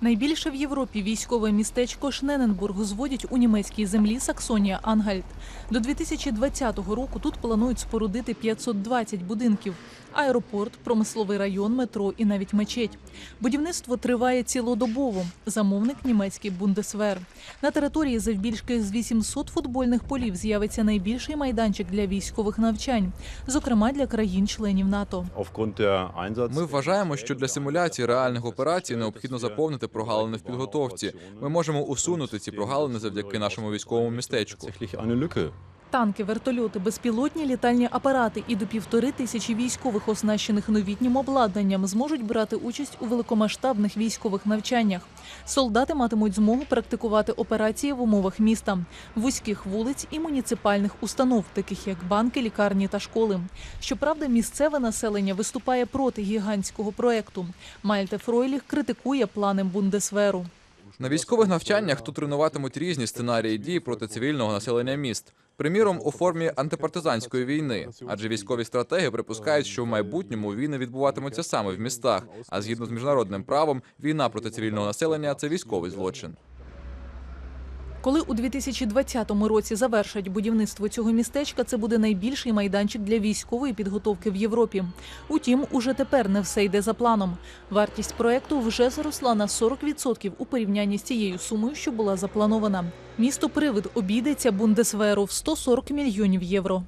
Найбільше в Європі військове містечко Шнененбург зводять у німецькій землі Саксонія Ангальт. До 2020 року тут планують спорудити 520 будинків, аеропорт, промисловий район, метро і навіть мечеть. Будівництво триває цілодобово. Замовник німецький Бундесвер. На території завбільшки з 800 футбольних полів з'явиться найбільший майданчик для військових навчань, зокрема для країн-членів НАТО. Ми вважаємо, що для симуляції реальних операцій необхідно заповнити прогалини в підготовці. Ми можемо усунути ці прогалини завдяки нашому військовому містечку. Танки, вертольоти, безпілотні літальні апарати і до півтори тисячі військових, оснащених новітнім обладнанням, зможуть брати участь у великомасштабних військових навчаннях. Солдати матимуть змогу практикувати операції в умовах міста, вузьких вулиць і муніципальних установ, таких як банки, лікарні та школи. Щоправда, місцеве населення виступає проти гігантського проекту. Мальте Фройліх критикує плани Бундесверу. На військових навчаннях тут тренуватимуть різні сценарії дій проти цивільного населення міст. Приміром, у формі антипартизанської війни, адже військові стратеги припускають, що в майбутньому війни відбуватимуться саме в містах. А згідно з міжнародним правом, війна проти цивільного населення це військовий злочин. Коли у 2020 році завершать будівництво цього містечка, це буде найбільший майданчик для військової підготовки в Європі. Утім, уже тепер не все йде за планом. Вартість проекту вже зросла на 40% у порівнянні з тією сумою, що була запланована. Місто Привид обійдеться Бундесверу в 140 мільйонів євро.